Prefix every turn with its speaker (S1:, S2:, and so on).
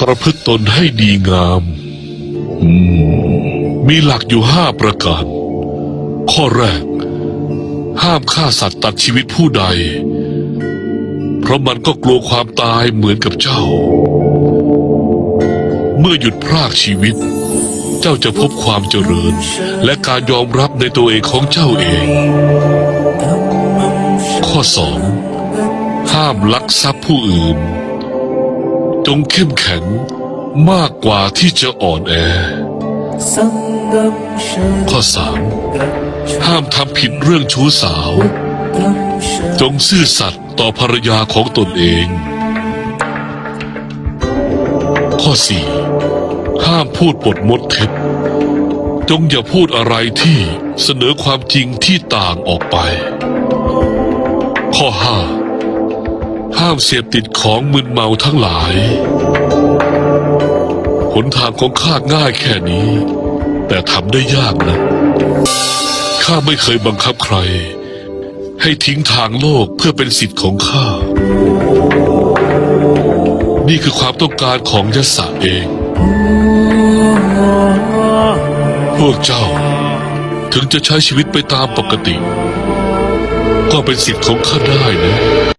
S1: ประพฤติตนให้ดีงามมมีหลักอยู่ห้าประการ ข้อแรก ห้ามฆ่าสัตว์ตัดชีวิตผู้ใด เพราะมันก็กลัวความตายเหมือนกับเจ้า เมื่อหยุดพรากชีวิต เจ้าจะพบความเจริญ และการยอมรับในตัวเองของเจ้าเอง ข้อสองห้ามลักทรัพย์ผู้อื่น จงเข้มแข็งมากกว่าที่จะอ่อนแอ ข้อสามห้ามทำผิดเรื่องชู้สาว จงซื่อสัตย์ต่อภรรยาของตนเอง ข้อสี่ห้ามพูดปดมดเท็จ จงอย่าพูดอะไรที่เสนอความจริงที่ต่างออกไป ข้อห้า ห้ามเสพติดของมึนเมาทั้งหลาย หนทางของข้าง่ายแค่นี้ แต่ทำได้ยากนะ ข้าไม่เคยบังคับใคร ให้ทิ้งทางโลกเพื่อเป็นสิทธิ์ของข้า นี่คือความต้องการของยศเอง พวกเจ้าถึงจะใช้ชีวิตไปตามปกติ ก็เป็นสิทธิ์ของข้าได้นะ